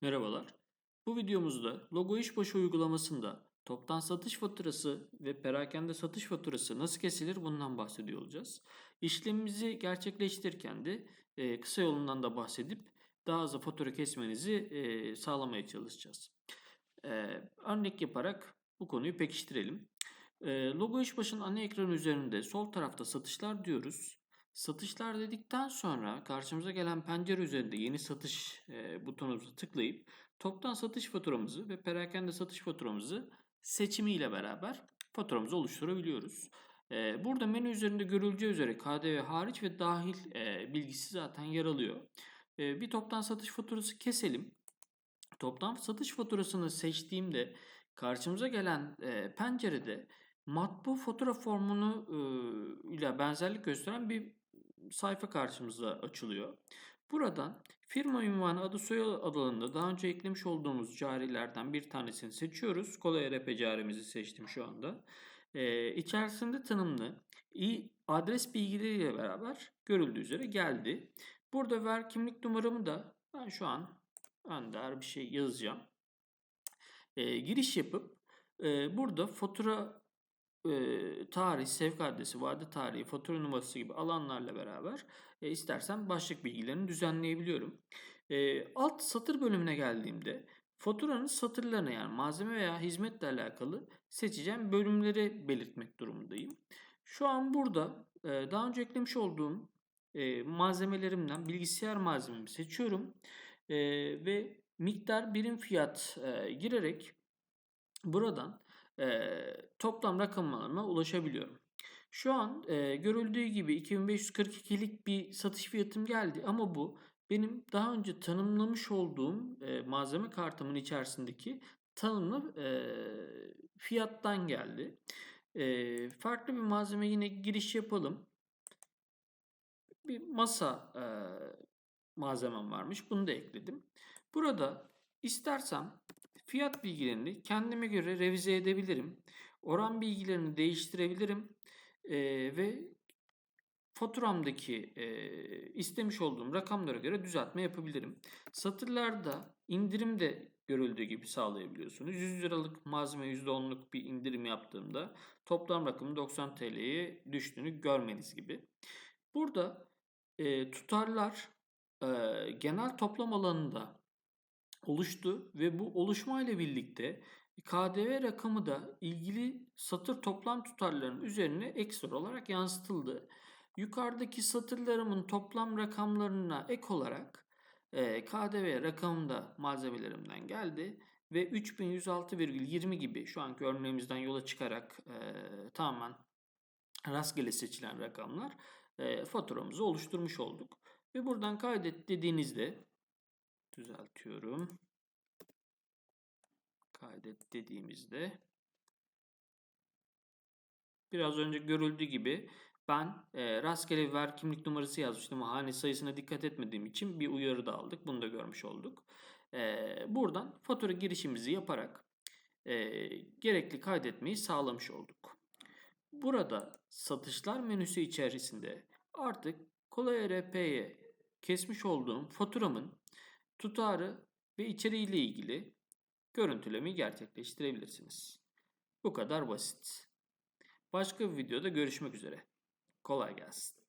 Merhabalar. Bu videomuzda Logo İşbaşı uygulamasında toptan satış faturası ve perakende satış faturası nasıl kesilir bundan bahsediyor olacağız. İşlemimizi gerçekleştirirken de e, kısa yolundan da bahsedip daha hızlı fatura kesmenizi e, sağlamaya çalışacağız. E, örnek yaparak bu konuyu pekiştirelim. E, Logo İşbaşı'nın ana ekranı üzerinde sol tarafta satışlar diyoruz. Satışlar dedikten sonra karşımıza gelen pencere üzerinde yeni satış butonumuza tıklayıp toptan satış faturamızı ve perakende satış faturamızı seçimiyle beraber faturamızı oluşturabiliyoruz. Burada menü üzerinde görüleceği üzere KDV hariç ve dahil bilgisi zaten yer alıyor. Bir toptan satış faturası keselim. Toptan satış faturasını seçtiğimde karşımıza gelen pencerede matbu fatura formunu ile benzerlik gösteren bir sayfa karşımıza açılıyor. Buradan firma ünvanı adı soyadı alanında daha önce eklemiş olduğumuz carilerden bir tanesini seçiyoruz. Kolay ERP carimizi seçtim şu anda. Ee, içerisinde tanımlı adres bilgileriyle beraber görüldüğü üzere geldi. Burada ver kimlik numaramı da ben şu an önder bir şey yazacağım. Ee, giriş yapıp e, burada fatura tarih, sevk adresi, vade tarihi, fatura numarası gibi alanlarla beraber e, istersen başlık bilgilerini düzenleyebiliyorum. E, alt satır bölümüne geldiğimde faturanın satırlarına yani malzeme veya hizmetle alakalı seçeceğim bölümleri belirtmek durumundayım. Şu an burada e, daha önce eklemiş olduğum e, malzemelerimden bilgisayar malzememi seçiyorum e, ve miktar birim fiyat e, girerek buradan e, toplam rakamlarına ulaşabiliyorum. Şu an e, görüldüğü gibi 2542'lik bir satış fiyatım geldi ama bu benim daha önce tanımlamış olduğum e, malzeme kartımın içerisindeki tanımlı e, fiyattan geldi. E, farklı bir malzeme yine giriş yapalım. Bir masa e, malzemem varmış. Bunu da ekledim. Burada istersem Fiyat bilgilerini kendime göre revize edebilirim. Oran bilgilerini değiştirebilirim. Ee, ve faturamdaki e, istemiş olduğum rakamlara göre düzeltme yapabilirim. Satırlarda indirim de görüldüğü gibi sağlayabiliyorsunuz. 100 liralık malzeme %10'luk bir indirim yaptığımda toplam rakamın 90 TL'ye düştüğünü görmeniz gibi. Burada e, tutarlar e, genel toplam alanında oluştu ve bu oluşma ile birlikte KDV rakamı da ilgili satır toplam tutarlarının üzerine ekstra olarak yansıtıldı. Yukarıdaki satırlarımın toplam rakamlarına ek olarak e, KDV rakamı da malzemelerimden geldi ve 3106,20 gibi şu anki örneğimizden yola çıkarak e, tamamen rastgele seçilen rakamlar e, faturamızı oluşturmuş olduk. Ve buradan kaydet dediğinizde düzeltiyorum. Kaydet dediğimizde biraz önce görüldüğü gibi ben e, rastgele ver kimlik numarası yazmıştım hane sayısına dikkat etmediğim için bir uyarı da aldık. Bunu da görmüş olduk. E, buradan fatura girişimizi yaparak e, gerekli kaydetmeyi sağlamış olduk. Burada satışlar menüsü içerisinde artık Kolay ERP'ye kesmiş olduğum faturamın tutarı ve içeriğiyle ilgili görüntülemeyi gerçekleştirebilirsiniz. Bu kadar basit. Başka bir videoda görüşmek üzere. Kolay gelsin.